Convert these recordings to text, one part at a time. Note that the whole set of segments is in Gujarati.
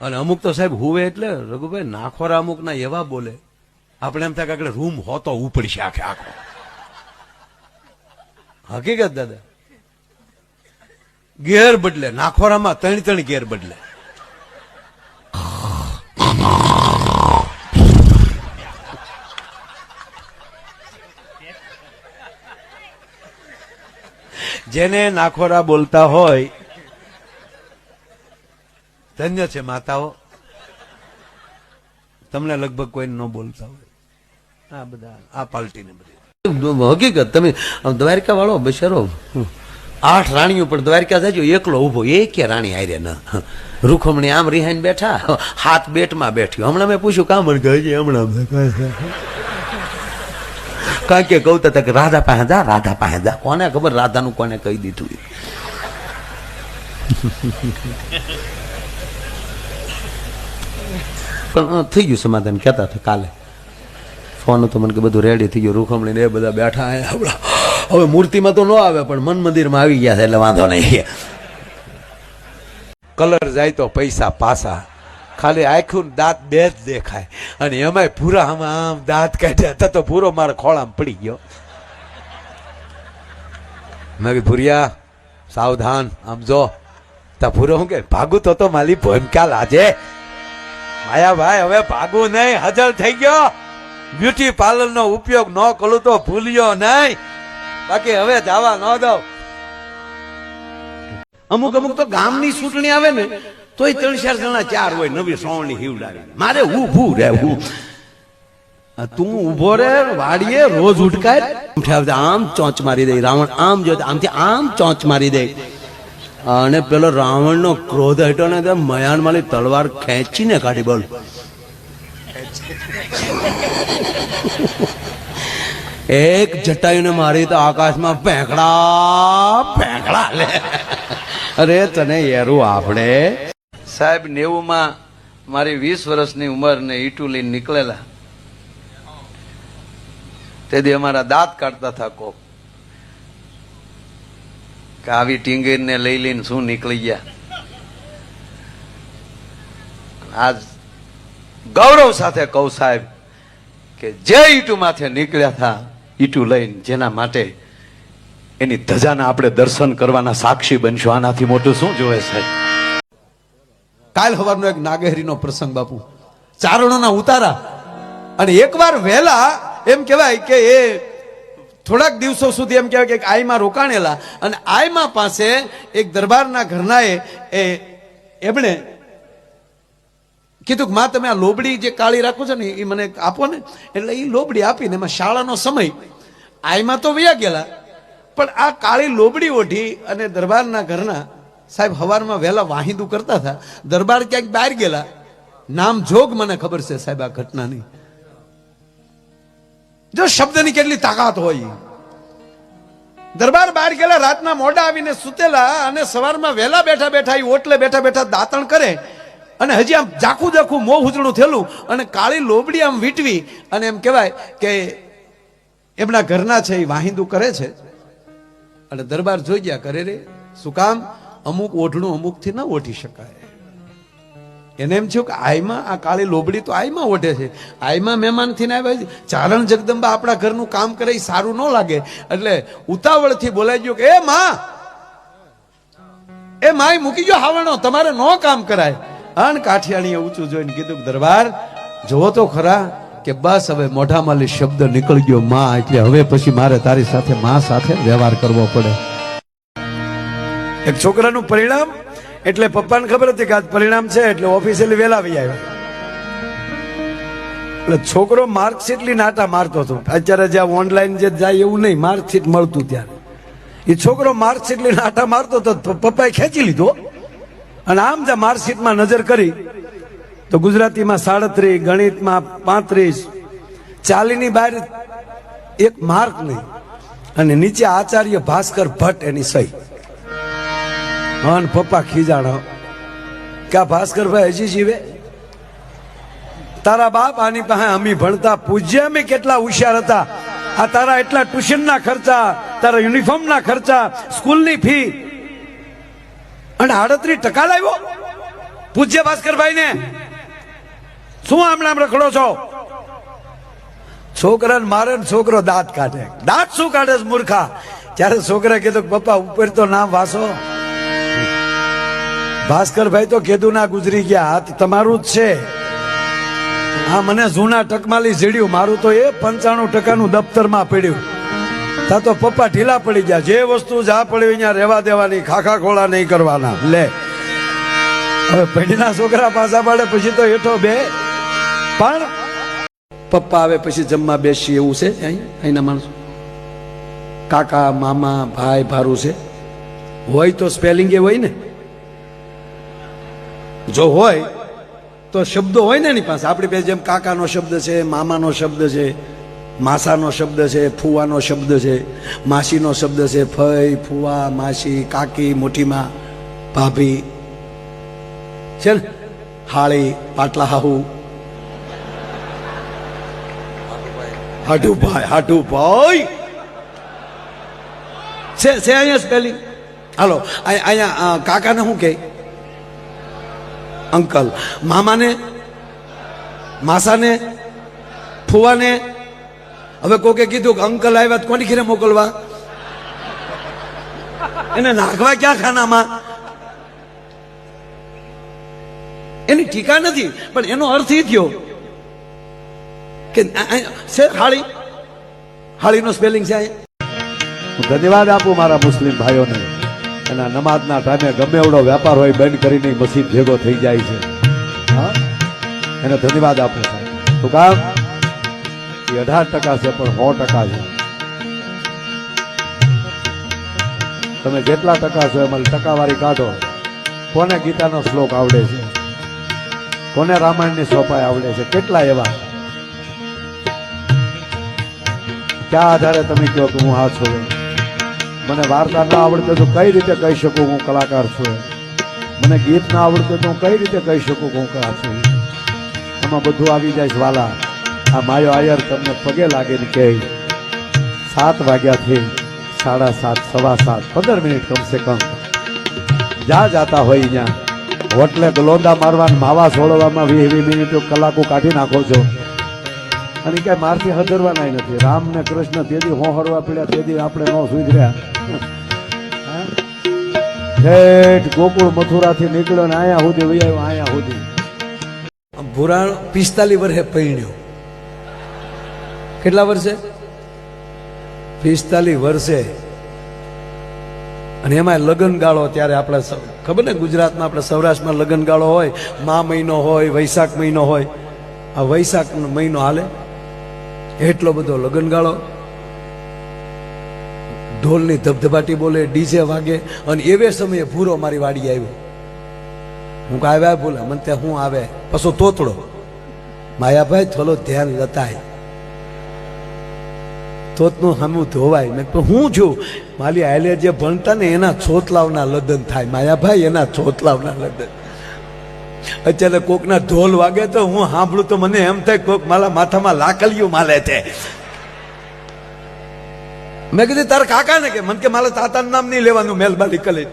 અને અમુક તો સાહેબ હુવે એટલે, રઘુભાઈ, નાખોરા અમુક ના એવા બોલે. આપણે એમ થાય કે રૂમ હોતો ઉપડશે આખે આખો. હકીકત, દાદા. ગેર બદલે, નાખોરામાં ત્રણ ત્રણ ગેર બદલે. જેને નાખોરા બોલતા હોય ધન્ય છે માતાઓ. તમને લગભગ કોઈ ન બોલતા હોય. આ બધા. આ પાર્ટીને બધી. હકીકત તમે દ્વારકા વાળો બિચારો આઠ રાણીઓ પણ દ્વારકા જાજો એકલો ઊભો એ કે રાણી હારે ન. રૂખમણી આમ રિહાઈને બેઠા હાથ બેટમાં બેઠ્યો હમણાં મેં પૂછ્યું કામ કહે છે? હમણાં કાંઈ કારણ કે કહું તક કે રાધા પાસે જા રાધા પાસે જા. કોને ખબર રાધાનું કોને કહી દીધું એ. પણ થઈ ગયું સમાધાન. કહેતા હતા કાલે. ફોન તો મને કે બધું રેડી થઈ ગયું. રૂખમણી ને એ બધા બેઠા આપણા હવે મૂર્તિમાં તો ન આવે, પણ મન મંદિરમાં આવી ગયા છે, એટલે વાંધો નહીં. કલર જાય તો પૈસા પાસા ખાલી આખું દાંત બે જ દેખાય. અને એમાંય પૂરા આમાં દાંત કાઢ્યા. હતા તો પૂરો મારા ખોળામાં પડી ગયો. મેં કીધું, ભૂરિયા, સાવધાન. આમ જો. તા ભૂરો હું કે? ભાગું તો તો માલી ભૂમિકા લાજે માયાભાઈ, હવે ભાગવું નહીં, હજલ થઈ ગયો. બ્યુટી પાર્લર નો ઉપયોગ ન કરું તો ભૂલ્યો નહીં. બાકી હવે જવા ન દઉં. અમુક અમુક તો ગામની ચૂંટણી આવે ને, તોય ત્રણ ચાર જણા ચાર હોય, નવી સોવણી હિવડાવી મારે ઊભું રહેવું. હું તું ઊભો રે વાડીએ રોજ ઉઠકાય આમ ચોંચ મારી દે, રાવણ, આમ જો આમથી આમ ચોંચ મારી દે. અને પેલો રાવણનો ક્રોધ હટ્યો ને તે મયાન માલી તલવાર ખેંચીને કાઢી બોલ. એક જટાયુને મારી તો આકાશમાં ભેંકડા ભેંકડા લે. અરે તને યારું આપણે સાહેબ, નેવુંમાં મારી વીસ વર્ષની ઉંમર ને ઈટુ લઈને નીકળેલા. તેથી અમારા દાંત કાઢતા હતા કોક. કે આવી ટીંગીરને લઈ લઈને શું નીકળી ગયા? આજ ગૌરવ સાથે કહું સાહેબ કે જે ઈટુ માથે નીકળ્યા હતા ઈટુ લઈને જેના માટે એની ધજાના આપણે દર્શન કરવાના સાક્ષી બનશું. આનાથી મોટું શું જોવે સાહેબ? કાલ સવારનો એક નાગહેરીનો પ્રસંગ બાપુ. ચારણોના ઉતારા. અને એકવાર વહેલા એમ કહેવાય કે એ થોડાક દિવસો સુધી એમ કહેવાય કે આઈમાં રોકાણેલા અને આઈમાં પાસે એક દરબારના ઘરનાએ એ એમણે કીધું કે, માં, તમે આ લોબડી જે કાળી રાખો છો ને, એ મને આપો ને. એટલે એ લોબડી આપીને એમાં શાળાનો સમય આઈમાં તો વયા ગયેલા, પણ આ કાળી લોબડી ઓઢી અને દરબારના ઘરના સાહેબ હવારમાં વહેલા વાહિંદુ કરતા હતા. દરબાર ક્યાંક બહાર ગયેલા. નામ જોગ મને ખબર છે સાહેબ આ ઘટનાની. જો શબ્દની કેટલી તાકાત હોય. દરબાર બહાર ગયેલા રાતના મોડા આવીને સુતેલા અને સવારમાં વહેલા બેઠા બેઠા એ ઓટલે બેઠા બેઠા દાંતણ કરે અને હજી આમ જાખું જાખું મોં ઉજળું થયેલું અને કાળી લોબડી આમ વીટવી અને એમ કહેવાય કે એમના ઘરના છે એ વાહિંદુ કરે છે. અને દરબાર જોઈ ગયા, કરે રે, શું કામ? અમુક ઓઢણું અમુકથી ન ઓઢી શકાય. એને એમ થયું કે આઈમાં, આ કાળી લોબડી તો આઈમાં ઓઢે છે. આઈમાં મહેમાન થઈને આવ્યા છે. ચારણ જગદંબા આપણા ઘરનું કામ કરે એ સારું ન લાગે. એટલે ઉતાવળથી બોલાઈ ગયો કે, એ માં, એ માય મૂકી ગયો હાવણો, તમારે નો કામ કરાય. અન કાઠિયાણીએ ઊંચું જોઈને કીધું દરબાર, જોવો તો ખરા કે બસ હવે મોઢામાંથી શબ્દ નીકળી ગયો માં, એટલે હવે પછી મારે તારી સાથે માં સાથે વ્યવહાર કરવો પડે. એક છોકરાનું પરિણામ એટલે પપ્પાને ખબર હતી કે આજ પરિણામ છે, એટલે ઓફિસિયલી વહેલા આવી આવ્યા. એટલે છોકરો માર્કશીટ લઈને આટા મારતો હતો. અત્યારે જ્યાં ઓનલાઈન જે જાય એવું નહીં, માર્કશીટ મળતું ત્યારે. એ છોકરો માર્કશીટ લઈને આટા મારતો હતો પપ્પાએ ખેંચી લીધો. અને આમ જે માર્કશીટમાં નજર કરી, તો ગુજરાતીમાં સાડત્રીસ, ગણિતમાં પાંત્રીસ, ચાલીની બહાર એક માર્ક નહીં. અને નીચે આચાર્ય ભાસ્કર ભટ્ટ એની સહી. અને પપ્પા ખીજાણો. કે આ ભાસ્કરભાઈ હજી જીવે? તારા બાપ આની પાસે અમી ભણતા પૂજ્ય અમે કેટલા હોશિયાર હતા. આ તારા એટલા ટ્યુશનના ખર્ચા, તારા યુનિફોર્મના ખર્ચા, સ્કૂલની ફી. અને આડત્રીસ ટકા લાવ્યો પૂજ્ય ભાસ્કરભાઈ ને શું હમણાં આમ રખડો છો? છોકરાને મારે છોકરો દાંત કાઢે. દાંત શું કાઢે મૂર્ખા? ત્યારે છોકરા કીધું પપ્પા ઉપર તો નામ વાસો. ભાસ્કરભાઈ તો કીધું ના ગુજરી ગયા. હાથ તમારું જ છે. હા મને જૂના ટકમાલી ઝીડ્યું. મારું તો એ પંચાણું ટકાનું દફતરમાં પડ્યું. તા તો પપ્પા ઢીલા પડી ગયા. જે વસ્તુ જા પડ્યું અહીંયા રહેવા દેવાની, ખાખા ખોળા નહીં કરવાના. લે. હવે પેઢીના છોકરા પાછા પાડે, પછી તો હેઠો બે. પણ પપ્પા આવે પછી જમવા બેસી એવું છે અહીં? અહીંના માણસો. કાકા, મામા, ભાઈ, ભારું છે. હોય તો સ્પેલિંગ એ હોય ને. જો હોય, તો શબ્દો હોય ને એની પાસે. આપણી પાસે જેમ કાકાનો શબ્દ છે, મામાનો શબ્દ છે, માસાનો શબ્દ છે, ફુવાનો શબ્દ છે, માસીનો શબ્દ છે, ફઈ, ફુવા, માસી, કાકી, મોટીમાં, ભાભી. છે ને? હાળી પાટલા હાહુ હાટુભાઈ હાટુભાઈ છે છે અહીંયા સ્પેલિંગ હાલો અહીં- અહીંયા કાકાને શું કહે? અંકલ. મામાને, માસાને, ફુવાને. હવે કોકે કીધું કે અંકલ આવ્યા કોની ઘેરે મોકલવા? એને નાખવા ક્યાં ખાનામાં? એની ટીકા નથી, પણ એનો અર્થ એ થયો કે હાળી? હાળીનો સ્પેલિંગ છે ધન્યવાદ આપું મારા મુસ્લિમ ભાઈઓને. એના નમાજના ટાઈમે ગમે એવડો વેપાર હોય, બંધ કરીને મસીદ ભેગો થઈ જાય છે. હા? એને ધન્યવાદ આપો સાહેબ શું કામ? એ અઢાર ટકા છે, પણ સો ટકા છે. તમે જેટલા ટકા છો, એમાં ટકાવારી કાઢો. કોને ગીતાનો શ્લોક આવડે છે? કોને રામાયણની સોપાઈ આવડે છે? કેટલા એવા? ક્યાં આધારે તમે કહો કે હું હા છું? મને વાર્તા ના આવડતે તો કઈ રીતે કહી શકું હું કલાકાર છું મને ગીત ના આવડતું તો હું કઈ રીતે કહી શકું કે હું કલા છું એમાં? બધું આવી જાય છે, વાલા. આ માયો આયર તમને પગે લાગે ને કહે, સાત વાગ્યાથી સાડા સાત, સવા સાત, પંદર મિનિટ કમસે કમ. જ્યાં જાતા હોય અહીંયા. હોટલે ગલોંદા મારવા માવા છોડવામાં વીસ વીસ મિનિટ કલાકો કાઢી નાખો છો. અને ક્યાંય મારથી હજરવાના નથી. રામ ને કૃષ્ણ તેથી હો હરવા પડ્યા તેથી આપણે ન સુધર્યા? ઠેઠ ગોકુળ મથુરાથી નીકળ્યો ને આયા સુધી વહી આવ્યો, આયા સુધી. ભુરાણ પિસ્તાલીસ વર્ષે પૈણ્યો કેટલા વર્ષે? પિસ્તાલીસ વર્ષે. અને એમાં લગ્ન ગાળો ત્યારે આપણે ખબર ને ગુજરાતમાં આપણે સૌરાષ્ટ્રમાં લગ્ન ગાળો હોય, મા મહિનો હોય, વૈશાખ મહિનો હોય. આ વૈશાખ મહિનો હાલે? એટલો બધો લગનગાળો. ઢોલની ધબધબાટી બોલે, ડીજે વાગે, અને એવે સમયે ભૂરો મારી વાડી આવ્યો હું કે આવ્યા બોલે મને ત્યાં હું આવે? પછો તોતડો. માયાભાઈ થોડો ધ્યાન લતાય. તોતનું સામું ધોવાય. મેં પણ હું છું? માલી આયલે જે ભણતા ને એના છોતલાવના લગ્ન થાય. માયાભાઈ એના છોતલાવના લગ્ન. અત્યારે કોકના ઢોલ વાગે તો હું સાંભળું તો મને એમ થાય કોક મારા માથામાં લાકડીયું માલે છે. મેં કીધું, તારા કાકા ને કે? મને કે, મારા તાતાનું નામ નહીં લેવાનું મેલબાલી કલી.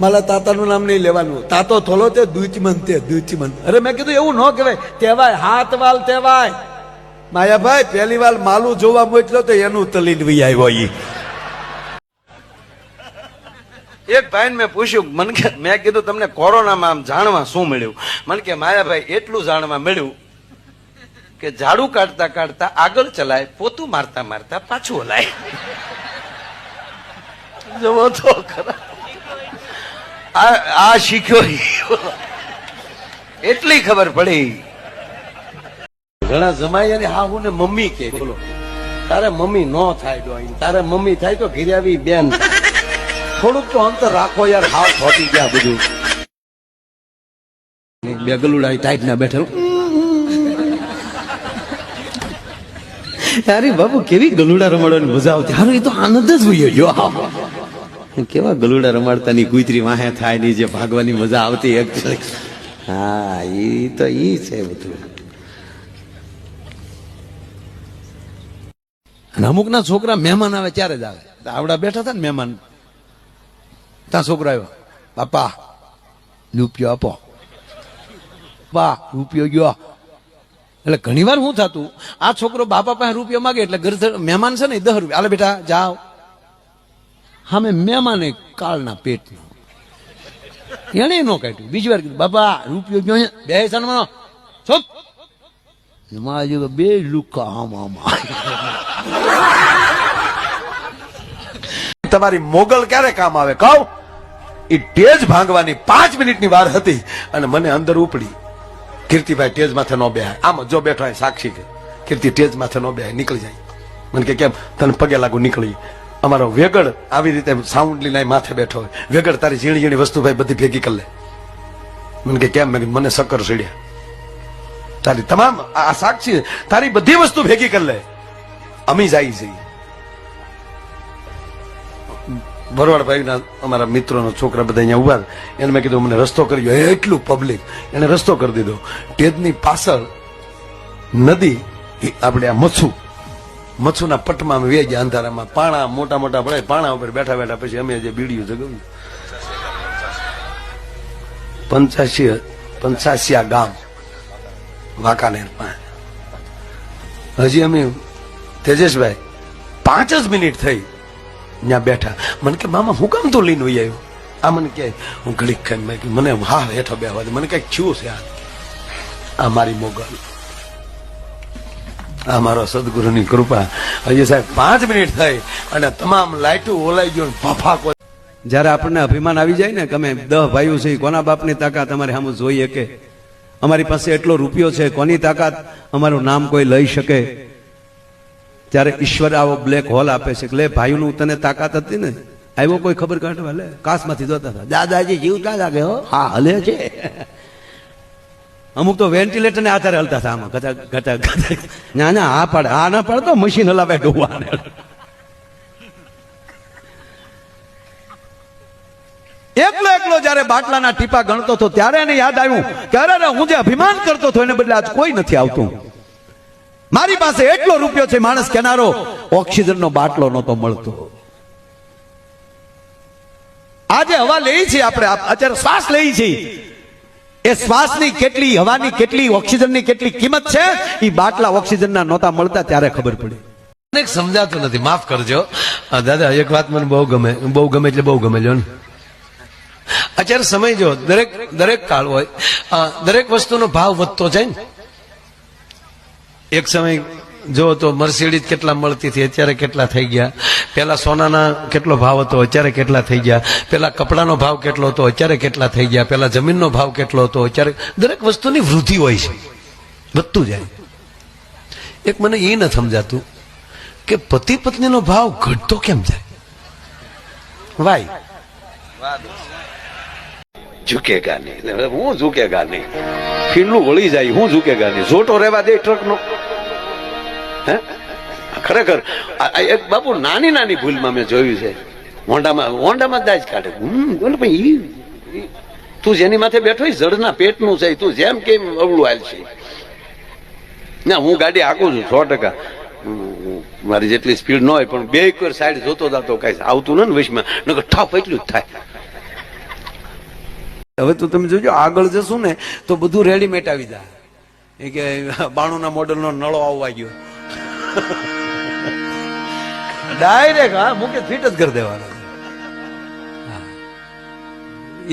મારા તાતાનું નામ નહીં લેવાનું. તાતો થોલો તે દૂચમન તે દૂચમન. અરે મેં કીધું, એવું ન કહેવાય. તેવાય હાથ વાલ તેવાય માયાભાઈ, પહેલી વાર માલું જોવા મોકલ્યો તો એનું તલીન વૈયા આવ્યો એક ભાઈ મેં પૂછ્યું, મને કે, મેં કીધું તમને કોરોનામાં આમ જાણવા શું મળ્યું? મને કે, માયાભાઈ, એટલું જાણવા મળ્યું કે ઝાડુ કાઢતા કાઢતા આગળ ચલાય, પોતું મારતા મારતા પાછું હલાય. જવો તો ખરા. આ શીખ્યો એટલી ખબર પડી. ઘણા જમાઈ અને હાહુ ને મમ્મી કે બોલો, તારે મમ્મી નો થાય ડોઈન તારે મમ્મી થાય તો ઘિરાવી બેન. થોડુંક તો અંતર રાખો યાર હાવ ખોટી ગયા બધું. બે ગલુડા ટાઈટ ના બેઠેલું અરે બાબુ કેવી ગલુડા રમાડવાની મજા આવતી. હારું એ તો આનંદ જ હોય જો કેવા ગલુડા રમાડતાની કુતરી વાહે થાયની જે ભાગવાની મજા આવતી એક હા એ તો એ છે બધું. અને અમુકના છોકરા મહેમાન આવે ત્યારે જ આવે. આવડા બેઠા હતા ને મહેમાન. ત્યાં છોકરો આવ્યો બાપા રૂપિયો આપો બા રૂપિયો ગયો એટલે ઘણીવાર શું થતું, આ છોકરો બાપા પાસે રૂપિયો માગે એટલે ઘર મહેમાન છે ને દસ રૂપિયા. હાલે બેટા, જાઓ. હામે મહેમાને કાળના પેટનો એને ન કાઢ્યું. બીજી વાર કીધું, બાપા, રૂપિયો ગયો બે સન્માનો એમાં હજુ બે લુકા આમ આમ તમારી મોગલ ક્યારે કામ આવે? કહું? એ ટેજ ભાંગવાની પાંચ મિનિટની વાર હતી અને મને અંદર ઉપડી. કીર્તિભાઈ ટેજ માથે ન બેહાય. આમ જો બેઠો હોય સાક્ષી કે, કીર્તિ ટેજ માથે નો બેહાય, નીકળી જાય. મને કે કેમ? તને પગે લાગુ નીકળી. અમારો વેગડ આવી રીતે સાઉન્ડ લીના માથે બેઠો હોય. વેગડ તારી ઝીણી ઝીણી વસ્તુ ભાઈ બધી ભેગી કરી લે. મને કે કેમ? મેં મને શક્કર ચડ્યા. તારી તમામ આ સાક્ષી તારી બધી વસ્તુ ભેગી કરી લે. અમી જાય છે ભરવાડભાઈના અમારા મિત્રોનો છોકરા બધા અહીંયા ઊભા એને મેં કીધું મને રસ્તો કર્યો એટલું પબ્લિક એને રસ્તો કરી દીધો. ટેજની પાછળ નદી આપણે આ મચ્છુ, મચ્છુના પટમાં અમે ગયા અંધારામાં. પાણા મોટા મોટા પડે, પાણા ઉપર બેઠા બેઠા પછી અમે જે બીડીયું જગાવ્યું પંચાસી પંચાસિયા ગામ, વાંકાનેર પાસે. હજી અમે તેજસભાઈ પાંચ જ મિનિટ થઈ. ત્યાં બેઠા. મને કે, મામા, હું કામ તો લઈને આવ્યો? આ મને કહે હું ઘડીક મને હા હેઠો બેહવા દે મને કંઈક થયું છે આ. મારી મોગલ. આ મારો સદગુરુની કૃપા. હજી સાહેબ, પાંચ મિનિટ થઈ અને તમામ લાઈટો ઓલાઈ ગયો ફાફા જ્યારે આપણને અભિમાન આવી જાય ને કે અમે દહ ભાઈઓ છે કોના બાપની તાકાત અમારે સામે જોઈએ કે? અમારી પાસે એટલો રૂપિયો છે, કોની તાકાત? અમારું નામ કોઈ લઈ શકે? ત્યારે ઈશ્વર આવો બ્લેક હોલ આપે છે લે ભાઈનું તને તાકાત હતી ને? આવ્યો કોઈ ખબર કાઢવા? લે કાસમાંથી જોતા હતા. દાદાજી જીવતા લાગે હો? હા હલે છે. અમુક તો વેન્ટિલેટર ને આધારે હલતા હતા આમાં. ગતા ગતા ગતા ના ના આ પાડે આ ના પાડે તો મશીન હલાવે ડોવાને. એકલો એકલો જયારે બાટલાના ટીપા ગણતો હતો ત્યારે એને યાદ આવ્યું કે અરે, હું જે અભિમાન કરતો હતો એને બદલે આજ કોઈ નથી આવતું. મારી પાસે એટલો રૂપિયો છે, માણસ કેનારો ઓક્સિજનનો બાટલો નહોતો મળતો. આજે હવા લઈ છે આપણે અત્યારે શ્વાસ લઈ છે. એ શ્વાસની કેટલી, હવાની કેટલી, ઓક્સિજનની કેટલી કિંમત છે, એ બાટલા ઓક્સિજનના નહોતા મળતા ત્યારે ખબર પડી. અનેક સમજાતું નથી, માફ કરજો. દાદા, એક વાત મને બહુ ગમે બહુ ગમે એટલે બહુ ગમે ને. અત્યારે સમય જો, દરેક દરેક કાળ હોય દરેક વસ્તુનો ભાવ વધતો જાય ને. એક સમય જો તો મર્સિડીઝ કેટલા મળતી હતી, અત્યારે કેટલા થઈ ગયા? પેલા સોનાના કેટલો ભાવ હતો, અત્યારે કેટલા થઈ ગયા? પેલા કપડાનો ભાવ કેટલો હતો, અત્યારે કેટલા થઈ ગયા? પેલા જમીનનો ભાવ કેટલો હતો, અત્યારે દરેક વસ્તુની વૃદ્ધિ હોય છે. વધતું જાય એક મને એ ન સમજાતું કે પતિ પત્નીનો ભાવ ઘટતો કેમ જાય? વાય. ઝુકેગા નહીં. હું ઝુકેગા નહીં. ફીરલું વળી જાય, હું ઝુકેગા નહીં. ઝોટો રહેવા દે ટ્રકનો. હે? ખરેખર એક બાપુ નાની નાની ભૂલમાં મેં જોયું છે. હોન્ડામાં હોન્ડામાં દાજ કાઢે. હમ, પણ ઈ- તું જેની માથે બેઠો હોય જડના પેટનું છે તું જેમ કેમ અવળું હાલ છે. ના હું ગાડી હાંકું છું સો ટકા. મારી જેટલી સ્પીડ ન હોય પણ બે એક સાઈડ જોતો જાતો કઈ આવતું ન વિશમાં. નકર ઠપ એટલું જ થાય. હવે તો તમે જોજો આગળ જશું ને તો બધું રેડીમેડ આવી જાય. એ કે બાણુંના મોડલનો નળો આવવા ગયો. ડાયરેક્ટ હા, મૂકે ફિટ જ કરી દેવાનો.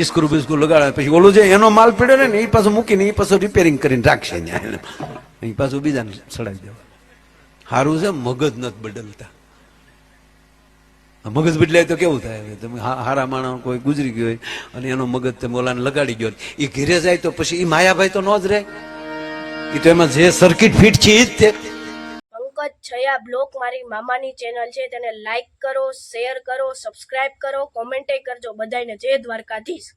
ઈસ્ક્રુ બિસ્ક્રુ લગાડે, પછી ઓલું જે એનો માલ પીડ્યો ને એ પાછું મૂકીને એ પાછું રિપેરિંગ કરીને રાખશે ત્યાં એ પાછું બીજાને સડાવી દેવા. સારું છે, મગજ નથી બદલતા. મગજ બદલાય તો કેવું થાય? તમે હારા માણસ કોઈ ગુજરી ગયો હોય, અને એનો મગજ તમે ઓલાને લગાડી ગયો એ ઘેરે જાય તો પછી એ માયાભાઈ તો ન જ રહે. એ તો એમાં જે સર્કિટ ફિટ છે એ જ તે. પંકજ છયા બ્લોક મારી મામાની ચેનલ છે, તેને લાઈક કરો શેર કરો સબસ્ક્રાઈબ કરો કોમેન્ટે કરજો બધાને જય દ્વારકાધીશ.